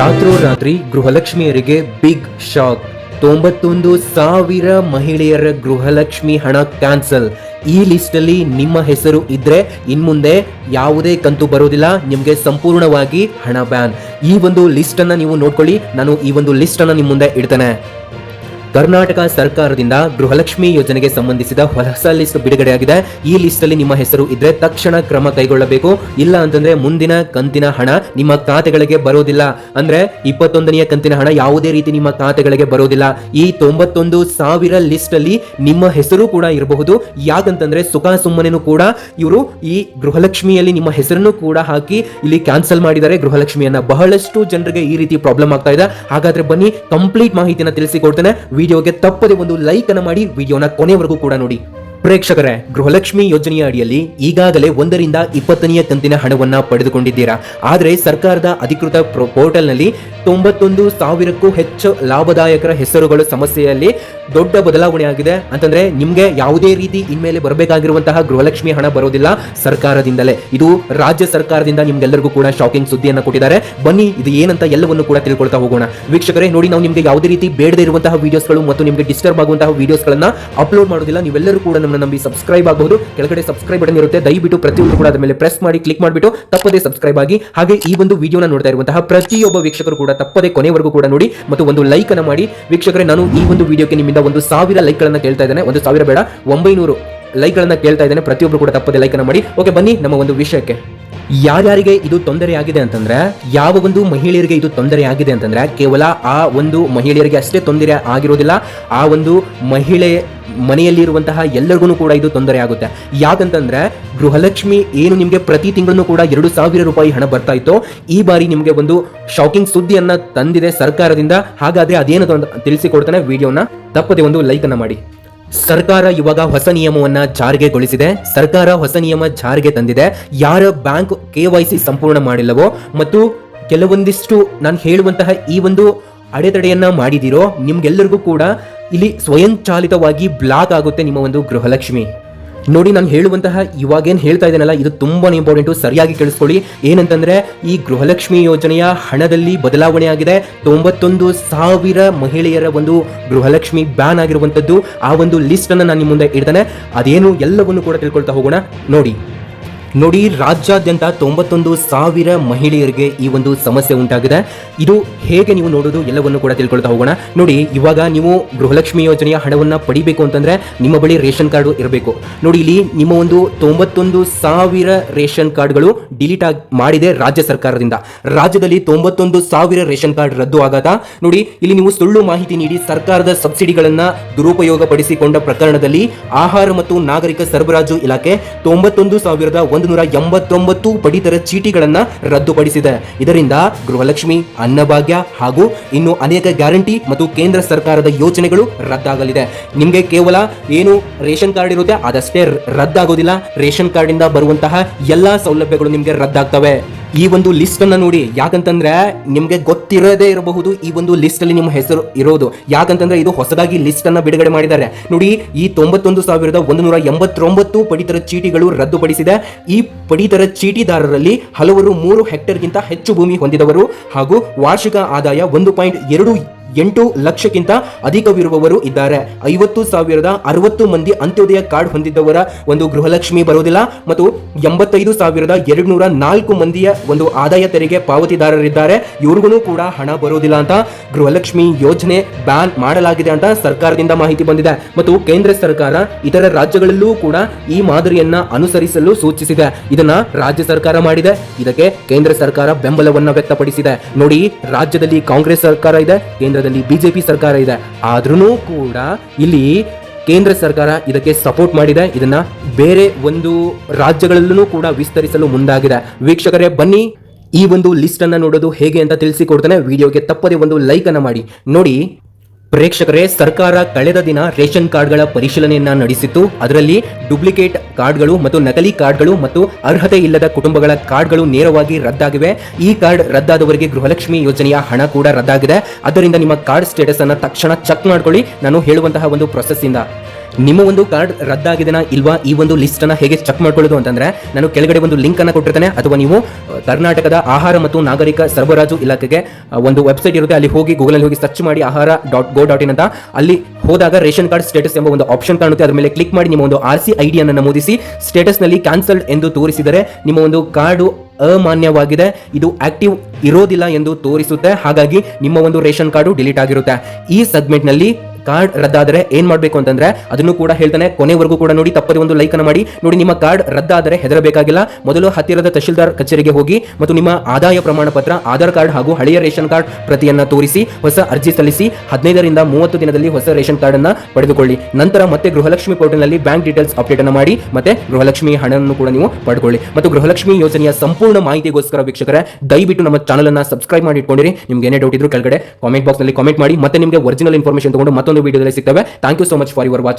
ರಾತ್ರೋರಾತ್ರಿ ಗೃಹಲಕ್ಷ್ಮಿಯರಿಗೆ big shock. ತೊಂಬತ್ತೊಂದು ಸಾವಿರ ಮಹಿಳೆಯರ ಗೃಹಲಕ್ಷ್ಮಿ ಹಣ ಕ್ಯಾನ್ಸಲ್. ಈ ಲಿಸ್ಟಲ್ಲಿ ನಿಮ್ಮ ಹೆಸರು ಇದ್ರೆ ಇನ್ಮುಂದೆ ಯಾವುದೇ ಕಂತು ಬರೋದಿಲ್ಲ, ನಿಮಗೆ ಸಂಪೂರ್ಣವಾಗಿ ಹಣ ಬ್ಯಾನ್. ಈ ಒಂದು ಲಿಸ್ಟ್ ಅನ್ನ ನೀವು ನೋಡ್ಕೊಳ್ಳಿ, ನಾನು ಈ ಒಂದು ಲಿಸ್ಟ್ ಅನ್ನ ನಿಮ್ಮ ಮುಂದೆ ಇಡ್ತೇನೆ. ಕರ್ನಾಟಕ ಸರ್ಕಾರದಿಂದ ಗೃಹಲಕ್ಷ್ಮಿ ಯೋಜನೆಗೆ ಸಂಬಂಧಿಸಿದ ಹೊಸ ಲಿಸ್ಟ್ ಬಿಡುಗಡೆಯಾಗಿದೆ. ಈ ಲಿಸ್ಟ್ ಅಲ್ಲಿ ನಿಮ್ಮ ಹೆಸರು ಇದ್ರೆ ತಕ್ಷಣ ಕ್ರಮ ಕೈಗೊಳ್ಳಬೇಕು. ಇಲ್ಲ ಅಂತಂದ್ರೆ ಮುಂದಿನ ಕಂತಿನ ಹಣ ನಿಮ್ಮ ಖಾತೆಗಳಿಗೆ ಬರೋದಿಲ್ಲ. ಅಂದ್ರೆ ಇಪ್ಪತ್ತೊಂದನೆಯ ಕಂತಿನ ಹಣ ಯಾವುದೇ ರೀತಿ ನಿಮ್ಮ ಖಾತೆಗಳಿಗೆ ಬರೋದಿಲ್ಲ. ಈ ತೊಂಬತ್ತೊಂದು ಸಾವಿರ ಲಿಸ್ಟ್ ಅಲ್ಲಿ ನಿಮ್ಮ ಹೆಸರು ಕೂಡ ಇರಬಹುದು. ಯಾಕಂತಂದ್ರೆ ಸುಖ ಸುಮ್ಮನೆನೂ ಕೂಡ ಇವರು ಈ ಗೃಹಲಕ್ಷ್ಮಿಯಲ್ಲಿ ನಿಮ್ಮ ಹೆಸರನ್ನು ಕೂಡ ಹಾಕಿ ಇಲ್ಲಿ ಕ್ಯಾನ್ಸಲ್ ಮಾಡಿದ್ದಾರೆ. ಗೃಹಲಕ್ಷ್ಮಿಯನ್ನ ಬಹಳಷ್ಟು ಜನರಿಗೆ ಈ ರೀತಿ ಪ್ರಾಬ್ಲಮ್ ಆಗ್ತಾ ಇದೆ. ಹಾಗಾದ್ರೆ ಬನ್ನಿ, ಕಂಪ್ಲೀಟ್ ಮಾಹಿತಿನ ತಿಳಿಸಿಕೊಡ್ತೇನೆ. ವಿಡಿಯೋಗೆ ತಪ್ಪದೆ ಒಂದು ಲೈಕ್ ಅನ್ನು ಮಾಡಿ ವಿಡಿಯೋನ ಕೊನೆವರೆಗೂ ಕೂಡ ನೋಡಿ. ಪ್ರೇಕ್ಷಕರೇ, ಗೃಹಲಕ್ಷ್ಮಿ ಯೋಜನೆಯ ಅಡಿಯಲ್ಲಿ ಈಗಾಗಲೇ ಒಂದರಿಂದ ಇಪ್ಪತ್ತನೆಯ ಕಂತಿನ ಹಣವನ್ನ ಪಡೆದುಕೊಂಡಿದ್ದೀರಾ? ಆದರೆ ಸರ್ಕಾರದ ಅಧಿಕೃತ ಪ್ರೊ- ಪೋರ್ಟಲ್ನಲ್ಲಿ ತೊಂಬತ್ತೊಂದು ಸಾವಿರಕ್ಕೂ ಹೆಚ್ಚು ಲಾಭದಾಯಕರ ಹೆಸರುಗಳು ಸಮಸ್ಯೆಯಲ್ಲಿ ದೊಡ್ಡ ಬದಲಾವಣೆ ಆಗಿದೆ. ಅಂತಂದ್ರೆ ನಿಮ್ಗೆ ಯಾವುದೇ ರೀತಿ ಇನ್ಮೇಲೆ ಬರಬೇಕಾಗಿರುವಂತಹ ಗೃಹಲಕ್ಷ್ಮಿ ಹಣ ಬರೋದಿಲ್ಲ ಸರ್ಕಾರದಿಂದಲೇ. ಇದು ರಾಜ್ಯ ಸರ್ಕಾರದಿಂದ ನಿಮ್ಗೆಲ್ಲರಿಗೂ ಕೂಡ ಶಾಕಿಂಗ್ ಸುದ್ದಿಯನ್ನು ಕೊಟ್ಟಿದ್ದಾರೆ. ಬನ್ನಿ, ಇದು ಏನಂತ ಎಲ್ಲವನ್ನು ಕೂಡ ತಿಳ್ಕೊಳ್ತಾ ಹೋಗೋಣ. ವೀಕ್ಷಕರೇ, ನೋಡಿ ನಾವು ನಿಮಗೆ ಯಾವುದೇ ರೀತಿ ಬೇಡದೇ ಇರುವಂತಹ ವಿಡಿಯೋಸ್ಗಳು ಮತ್ತು ನಿಮಗೆ ಡಿಸ್ಟರ್ಬ್ ಆಗುವಂತಹ ವಿಡಿಯೋಸ್ಗಳನ್ನ ಅಪ್ಲೋಡ್ ಮಾಡೋದಿಲ್ಲ. ನೀವೆಲ್ಲರೂ ಕೂಡ ನಮ್ಮನ್ನ ನಂಬಿ ಸಬ್ಸ್ಕ್ರೈಬ್ ಆಗಬಹುದು. ಕೆಳಗಡೆ ಸಬ್ಸ್ಕ್ರೈಬ್ ಬಟನ್ ಇರುತ್ತೆ. ದಯವಿಟ್ಟು ಪ್ರತಿಯೊಂದು ಕೂಡ ಅದ ಮೇಲೆ ಪ್ರೆಸ್ ಮಾಡಿ ಕ್ಲಿಕ್ ಮಾಡಿಬಿಟ್ಟು ತಪ್ಪದೇ ಸಬ್ಸ್ಕ್ರೈಬ್ ಆಗಿ. ಹಾಗೆ ಈ ಒಂದು ವಿಡಿಯೋನ ನೋಡ್ತಾ ಇರುವಂತಹ ಪ್ರತಿಯೊಬ್ಬ ವೀಕ್ಷಕರು ಕೂಡ ತಪ್ಪದೇ ಕೊನೆವರೆಗೂ ಕೂಡ ನೋಡಿ ಮತ್ತು ಒಂದು ಲೈಕ್ ಮಾಡಿ. ವೀಕ್ಷಕರೇ, ನಾನು ಈ ಒಂದು ವಿಡಿಯೋಕ್ಕೆ ನಿಮ್ಮಿಂದ ಒಂದು ಸಾವಿರ ಲೈಕ್ ಗಳನ್ನ ಕೇಳ್ತಾ ಇದ್ದೇನೆ. ಒಂದು ಸಾವಿರ ಬೇಡ, ಒಂಬೈನೂರು ಲೈಕ್ ಗಳನ್ನ ಕೇಳ್ತಾ ಇದ್ದೇನೆ. ಪ್ರತಿಯೊಬ್ಬರು ಕೂಡ ತಪ್ಪದೇ ಲೈಕ್ ಮಾಡಿ. ಓಕೆ ಬನ್ನಿ ನಮ್ಮ ಒಂದು ವಿಷಯಕ್ಕೆ. ಯಾರ್ಯಾರಿಗೆ ಇದು ತೊಂದರೆ ಆಗಿದೆ ಅಂತಂದ್ರೆ, ಯಾವ ಒಂದು ಮಹಿಳೆಯರಿಗೆ ಇದು ತೊಂದರೆ ಆಗಿದೆ ಅಂತಂದ್ರೆ, ಕೇವಲ ಆ ಒಂದು ಮಹಿಳೆಯರಿಗೆ ಅಷ್ಟೇ ತೊಂದರೆ ಆಗಿರೋದಿಲ್ಲ, ಆ ಒಂದು ಮಹಿಳೆ ಮನೆಯಲ್ಲಿರುವಂತಹ ಎಲ್ಲರಿಗೂ ಕೂಡ ಇದು ತೊಂದರೆ ಆಗುತ್ತೆ. ಯಾಕಂತಂದ್ರೆ, ಗೃಹಲಕ್ಷ್ಮಿ ಏನು ನಿಮಗೆ ಪ್ರತಿ ತಿಂಗಳನ್ನು ಕೂಡ ಎರಡು ಸಾವಿರ ರೂಪಾಯಿ ಹಣ ಬರ್ತಾ ಇತ್ತು, ಈ ಬಾರಿ ನಿಮಗೆ ಒಂದು ಶಾಕಿಂಗ್ ಸುದ್ದಿಯನ್ನ ತಂದಿದೆ ಸರ್ಕಾರದಿಂದ. ಹಾಗಾದ್ರೆ ಅದೇನು ತಿಳಿಸಿಕೊಡ್ತಾನೆ, ವಿಡಿಯೋನ ತಪ್ಪದೆ ಒಂದು ಲೈಕ್ ಅನ್ನ ಮಾಡಿ. ಸರ್ಕಾರ ಇವಾಗ ಹೊಸ ನಿಯಮವನ್ನ ಜಾರಿಗೆಗೊಳಿಸಿದೆ. ಸರ್ಕಾರ ಹೊಸ ನಿಯಮ ಜಾರಿಗೆ ತಂದಿದೆ. ಯಾರ ಬ್ಯಾಂಕ್ ಕೆ ಸಂಪೂರ್ಣ ಮಾಡಿಲ್ಲವೋ ಮತ್ತು ಕೆಲವೊಂದಿಷ್ಟು ನಾನು ಹೇಳುವಂತಹ ಈ ಒಂದು ಅಡೆತಡೆಯನ್ನ ಮಾಡಿದಿರೋ ನಿಮ್ಗೆಲ್ಲರಿಗೂ ಕೂಡ ಇಲ್ಲಿ ಸ್ವಯಂಚಾಲಿತವಾಗಿ ಬ್ಲಾಕ್ ಆಗುತ್ತೆ ನಿಮ್ಮ ಒಂದು ಗೃಹಲಕ್ಷ್ಮಿ. ನೋಡಿ, ನಾನು ಹೇಳುವಂತಹ ಇವಾಗೇನು ಹೇಳ್ತಾ ಇದ್ದೇನಲ್ಲ, ಇದು ತುಂಬಾ ಇಂಪಾರ್ಟೆಂಟು ಸರಿಯಾಗಿ ಕೇಳಿಸ್ಕೊಳ್ಳಿ. ಏನಂತಂದ್ರೆ, ಈ ಗೃಹಲಕ್ಷ್ಮಿ ಯೋಜನೆಯ ಹಣದಲ್ಲಿ ಬದಲಾವಣೆ ಆಗಿದೆ. ತೊಂಬತ್ತೊಂದು ಸಾವಿರ ಮಹಿಳೆಯರ ಒಂದು ಗೃಹಲಕ್ಷ್ಮಿ ಬ್ಯಾನ್ ಆಗಿರುವಂಥದ್ದು ಆ ಒಂದು ಲಿಸ್ಟ್ ಅನ್ನು ನಾನು ನಿಮ್ಮ ಮುಂದೆ ಇಡ್ತಾನೆ. ಅದೇನು ಎಲ್ಲವನ್ನು ಕೂಡ ತಿಳ್ಕೊಳ್ತಾ ಹೋಗೋಣ. ನೋಡಿ. ನೋಡಿ, ರಾಜ್ಯಾದ್ಯಂತ ತೊಂಬತ್ತೊಂದು ಸಾವಿರ ಮಹಿಳೆಯರಿಗೆ ಈ ಒಂದು ಸಮಸ್ಯೆ ಉಂಟಾಗಿದೆ. ಇದು ಹೇಗೆ ನೀವು ನೋಡೋದು ಎಲ್ಲವನ್ನು ಕೂಡ ತಿಳ್ಕೊಳ್ತಾ ಹೋಗೋಣ. ನೋಡಿ, ಇವಾಗ ನೀವು ಗೃಹಲಕ್ಷ್ಮಿ ಯೋಜನೆಯ ಹಣವನ್ನ ಪಡಿಬೇಕು ಅಂತಂದ್ರೆ ನಿಮ್ಮ ಬಳಿ ರೇಷನ್ ಕಾರ್ಡ್ ಇರಬೇಕು. ನೋಡಿ, ಇಲ್ಲಿ ನಿಮ್ಮ ಒಂದು ತೊಂಬತ್ತೊಂದು ಸಾವಿರ ರೇಷನ್ ಕಾರ್ಡ್ಗಳು ಡಿಲೀಟ್ ಆಗಿ ಮಾಡಿದೆ ರಾಜ್ಯ ಸರ್ಕಾರದಿಂದ. ರಾಜ್ಯದಲ್ಲಿ ತೊಂಬತ್ತೊಂದು ಸಾವಿರ ರೇಷನ್ ಕಾರ್ಡ್ ರದ್ದು ಆಗಾತ ನೋಡಿ, ಇಲ್ಲಿ ನೀವು ಸುಳ್ಳು ಮಾಹಿತಿ ನೀಡಿ ಸರ್ಕಾರದ ಸಬ್ಸಿಡಿಗಳನ್ನ ದುರುಪಯೋಗ ಪಡಿಸಿಕೊಂಡ ಪ್ರಕರಣದಲ್ಲಿ ಆಹಾರ ಮತ್ತು ನಾಗರಿಕ ಸರಬರಾಜು ಇಲಾಖೆ ತೊಂಬತ್ತೊಂದು ಸಾವಿರದ ಒಂದು ನೂರ ಎಂಬತ್ತೊಂಬತ್ತು ಪಡಿತರ ಚೀಟಿಗಳನ್ನು ರದ್ದುಪಡಿಸಿದೆ. ಇದರಿಂದ ಗೃಹಲಕ್ಷ್ಮಿ, ಅನ್ನಭಾಗ್ಯ ಹಾಗೂ ಇನ್ನು ಅನೇಕ ಗ್ಯಾರಂಟಿ ಮತ್ತು ಕೇಂದ್ರ ಸರ್ಕಾರದ ಯೋಜನೆಗಳು ರದ್ದಾಗಲಿದೆ. ನಿಮಗೆ ಕೇವಲ ಏನು ರೇಷನ್ ಕಾರ್ಡ್ ಇರುತ್ತೆ ಅದಷ್ಟೇ ರದ್ದಾಗೋದಿಲ್ಲ. ರೇಷನ್ ಕಾರ್ಡ್ ಇಂದ ಬರುವಂತಹ ಎಲ್ಲಾ ಸೌಲಭ್ಯಗಳು ನಿಮಗೆ ರದ್ದಾಗ್ತವೆ. ಈ ಒಂದು ಲಿಸ್ಟ್ ಅನ್ನ ನೋಡಿ, ಯಾಕಂತಂದ್ರೆ ನಿಮ್ಗೆ ಗೊತ್ತಿರದೇ ಇರಬಹುದು ಈ ಒಂದು ಲಿಸ್ಟ್ ಅಲ್ಲಿ ನಿಮ್ಮ ಹೆಸರು ಇರೋದು. ಯಾಕಂತಂದ್ರೆ ಇದು ಹೊಸದಾಗಿ ಲಿಸ್ಟ್ ಅನ್ನ ಬಿಡುಗಡೆ ಮಾಡಿದ್ದಾರೆ. ನೋಡಿ, ಈ ತೊಂಬತ್ತೊಂದು ಸಾವಿರದ ಒಂದು ಎಂಬತ್ತೊಂಬತ್ತು ಪಡಿತರ ಚೀಟಿಗಳು ರದ್ದುಪಡಿಸಿದೆ. ಈ ಪಡಿತರ ಚೀಟಿದಾರರಲ್ಲಿ ಹಲವರು ಮೂರು ಹೆಕ್ಟೇರ್ಗಿಂತ ಹೆಚ್ಚು ಭೂಮಿ ಹೊಂದಿದವರು ಹಾಗೂ ವಾರ್ಷಿಕ ಆದಾಯ ಒಂದು ಪಾಯಿಂಟ್ ಎರಡು ಎಂಟು ಲಕ್ಷಕ್ಕಿಂತ ಅಧಿಕವಿರುವವರು ಇದ್ದಾರೆ. ಐವತ್ತು ಸಾವಿರದ ಅರವತ್ತು ಮಂದಿ ಅಂತ್ಯೋದಯ ಕಾರ್ಡ್ ಹೊಂದಿದ್ದವರ ಒಂದು ಗೃಹಲಕ್ಷ್ಮಿ ಬರುವುದಿಲ್ಲ ಮತ್ತು ಎಂಬತ್ತೈದು ಸಾವಿರದ ಎರಡು ನೂರ ನಾಲ್ಕು ಮಂದಿಯ ಒಂದು ಆದಾಯ ತೆರಿಗೆ ಪಾವತಿದಾರರಿದ್ದಾರೆ. ಇವ್ರಿಗೂ ಕೂಡ ಹಣ ಬರೋದಿಲ್ಲ ಅಂತ ಗೃಹಲಕ್ಷ್ಮಿ ಯೋಜನೆ ಬ್ಯಾನ್ ಮಾಡಲಾಗಿದೆ ಅಂತ ಸರ್ಕಾರದಿಂದ ಮಾಹಿತಿ ಬಂದಿದೆ. ಮತ್ತು ಕೇಂದ್ರ ಸರ್ಕಾರ ಇತರ ರಾಜ್ಯಗಳಲ್ಲೂ ಕೂಡ ಈ ಮಾದರಿಯನ್ನ ಅನುಸರಿಸಲು ಸೂಚಿಸಿದೆ. ಇದನ್ನ ರಾಜ್ಯ ಸರ್ಕಾರ ಮಾಡಿದೆ. ಇದಕ್ಕೆ ಕೇಂದ್ರ ಸರ್ಕಾರ ಬೆಂಬಲವನ್ನ ವ್ಯಕ್ತಪಡಿಸಿದೆ. ನೋಡಿ, ರಾಜ್ಯದಲ್ಲಿ ಕಾಂಗ್ರೆಸ್ ಸರ್ಕಾರ ಇದೆ ಕೇಂದ್ರದಲ್ಲಿ ಬಿಜೆಪಿ ಸರ್ಕಾರ ಇದೆ. ಆದ್ರೂ ಕೂಡ ಇಲ್ಲಿ ಕೇಂದ್ರ ಸರ್ಕಾರ ಇದಕ್ಕೆ ಸಪೋರ್ಟ್ ಮಾಡಿದೆ. ಇದನ್ನ ಬೇರೆ ಒಂದು ರಾಜ್ಯಗಳಲ್ಲೂ ಕೂಡ ವಿಸ್ತರಿಸಲು ಮುಂದಾಗಿದೆ. ವೀಕ್ಷಕರೇ, ಬನ್ನಿ ಈ ಒಂದು ಲಿಸ್ಟ್ ಅನ್ನ ನೋಡೋದು ಹೇಗೆ ಅಂತ ತಿಳಿಸಿಕೊಡ್ತಾನೆ ವಿಡಿಯೋಗೆ ತಪ್ಪದೆ ಒಂದು ಲೈಕ್ ಅನ್ನ ಮಾಡಿ. ನೋಡಿ ಪ್ರೇಕ್ಷಕರೇ, ಸರ್ಕಾರ ಕಳೆದ ದಿನ ರೇಷನ್ ಕಾರ್ಡ್ಗಳ ಪರಿಶೀಲನೆಯನ್ನ ನಡೆಸಿತ್ತು. ಅದರಲ್ಲಿ ಡೂಪ್ಲಿಕೇಟ್ ಕಾರ್ಡ್ಗಳು ಮತ್ತು ನಕಲಿ ಕಾರ್ಡ್ಗಳು ಮತ್ತು ಅರ್ಹತೆ ಇಲ್ಲದ ಕುಟುಂಬಗಳ ಕಾರ್ಡ್ಗಳು ನೇರವಾಗಿ ರದ್ದಾಗಿವೆ. ಈ ಕಾರ್ಡ್ ರದ್ದಾದವರಿಗೆ ಗೃಹಲಕ್ಷ್ಮಿ ಯೋಜನೆಯ ಹಣ ಕೂಡ ರದ್ದಾಗಿದೆ. ಅದರಿಂದ ನಿಮ್ಮ ಕಾರ್ಡ್ ಸ್ಟೇಟಸ್ ಅನ್ನು ತಕ್ಷಣ ಚೆಕ್ ಮಾಡ್ಕೊಳ್ಳಿ. ನಾನು ಹೇಳುವಂತಹ ಒಂದು ಪ್ರೊಸೆಸ್ ಇಂದ. ನಿಮ್ಮ ಒಂದು ಕಾರ್ಡ್ ರದ್ದಾಗಿದೆನಾ ಇಲ್ವಾ? ಈ ಒಂದು ಲಿಸ್ಟ್ ಅನ್ನ ಹೇಗೆ ಚೆಕ್ ಮಾಡ್ಕೊಳ್ಳೋದು ಅಂತಂದ್ರೆ, ನಾನು ಕೆಳಗಡೆ ಒಂದು ಲಿಂಕ್ ಅನ್ನ ಕೊಟ್ಟಿರ್ತೇನೆ. ಅಥವಾ ನೀವು ಕರ್ನಾಟಕದ ಆಹಾರ ಮತ್ತು ನಾಗರಿಕ ಸರಬರಾಜು ಇಲಾಖೆಗೆ ಒಂದು ವೆಬ್ಸೈಟ್ ಇರುತ್ತೆ. ಅಲ್ಲಿ ಹೋಗಿ ಗೂಗಲ್ ಅಲ್ಲಿ ಹೋಗಿ ಸರ್ಚ್ ಮಾಡಿ ಆಹಾರ ಡಾಟ್ ಗೋ ಡಾಟ್ ಇನ್ ಅಂತ. ಅಲ್ಲಿ ಹೋದಾಗ ರೇಷನ್ ಕಾರ್ಡ್ ಸ್ಟೇಟಸ್ ಎಂಬ ಒಂದು ಆಪ್ಷನ್ ಕಾಣುತ್ತೆ. ಅದ್ರ ಮೇಲೆ ಕ್ಲಿಕ್ ಮಾಡಿ ನಿಮ್ಮ ಒಂದು ಆರ್ ಸಿ ಐ ಅನ್ನು ನಮೂದಿಸಿ. ಸ್ಟೇಟಸ್ನಲ್ಲಿ ಕ್ಯಾನ್ಸಲ್ಡ್ ಎಂದು ತೋರಿಸಿದರೆ, ನಿಮ್ಮ ಒಂದು ಕಾರ್ಡು ಅಮಾನ್ಯವಾಗಿದೆ. ಇದು ಆಕ್ಟಿವ್ ಇರೋದಿಲ್ಲ ಎಂದು ತೋರಿಸುತ್ತೆ. ಹಾಗಾಗಿ ನಿಮ್ಮ ಒಂದು ರೇಷನ್ ಕಾರ್ಡು ಡಿಲೀಟ್ ಆಗಿರುತ್ತೆ. ಈ ಸೆಗ್ಮೆಂಟ್ನಲ್ಲಿ ಕಾರ್ಡ್ ರದ್ದಾದರೆ ಏನ್ ಮಾಡಬೇಕು ಅಂತಂದ್ರೆ ಅದನ್ನು ಕೂಡ ಹೇಳ್ತಾನೆ, ಕೊನೆವರೆಗೂ ಕೂಡ ನೋಡಿ ತಪ್ಪದೆ ಒಂದು ಲೈಕ್ ಅನ್ನು ಮಾಡಿ. ನೋಡಿ, ನಿಮ್ಮ ಕಾರ್ಡ್ ರದ್ದಾದರೆ ಹೆದರಬೇಕಾಗಿಲ್ಲ. ಮೊದಲು ಹತ್ತಿರದ ತಹಶೀಲ್ದಾರ್ ಕಚೇರಿಗೆ ಹೋಗಿ ಮತ್ತು ನಿಮ್ಮ ಆದಾಯ ಪ್ರಮಾಣ ಪತ್ರ, ಆಧಾರ್ ಕಾರ್ಡ್ ಹಾಗೂ ಹಳೆಯ ರೇಷನ್ ಕಾರ್ಡ್ ಪ್ರತಿಯನ್ನ ತೋರಿಸಿ, ಹೊಸ ಅರ್ಜಿ ಸಲ್ಲಿಸಿ, ಹದಿನೈದರಿಂದ ಮೂವತ್ತು ದಿನದಲ್ಲಿ ಹೊಸ ರೇಷನ್ ಕಾರ್ಡ್ ಅನ್ನು ಪಡೆದುಕೊಳ್ಳಿ. ನಂತರ ಮತ್ತೆ ಗೃಹಲಕ್ಷ್ಮಿ ಪೋರ್ಟಲ್ನಲ್ಲಿ ಬ್ಯಾಂಕ್ ಡೀಟೇಲ್ಸ್ ಅಪ್ಡೇಟ್ ಅನ್ನು ಮಾಡಿ, ಮತ್ತೆ ಗೃಹಲಕ್ಷ್ಮಿ ಹಣವನ್ನು ಕೂಡ ನೀವು ಪಡ್ಕೊಳ್ಳಿ. ಮತ್ತು ಗೃಹಲಕ್ಷ್ಮಿ ಯೋಜನೆಯ ಸಂಪೂರ್ಣ ಮಾಹಿತಿಗೋಸ್ಕರ ವೀಕ್ಷಕರೇ, ದಯವಿಟ್ಟು ನಮ್ಮ ಚಾನಲ್ ಅನ್ನು ಸಬ್ಸ್ಕ್ರೈಬ್ ಮಾಡಿ ಇಟ್ಕೊಂಡಿರಿ. ನಿಮ್ಗೆ ಏನೇ ಡೌಟ್ ಇದ್ರು ಕೆಳಗಡೆ ಕಾಮೆಂಟ್ ಬಾಕ್ಸ್ನಲ್ಲಿ ಕಾಮೆಂಟ್ ಮಾಡಿ, ಮತ್ತೆ ನಿಮಗೆ ಒರಿಜಿನಲ್ ಇನ್ಫಾರ್ಮೇಶನ್ ತಗೊಂಡು ಮತ್ತೊಂದು ವಿಡಿಯೋದಲ್ಲಿ ಸಿಗ್ತವೆ. Thank you so much for your watch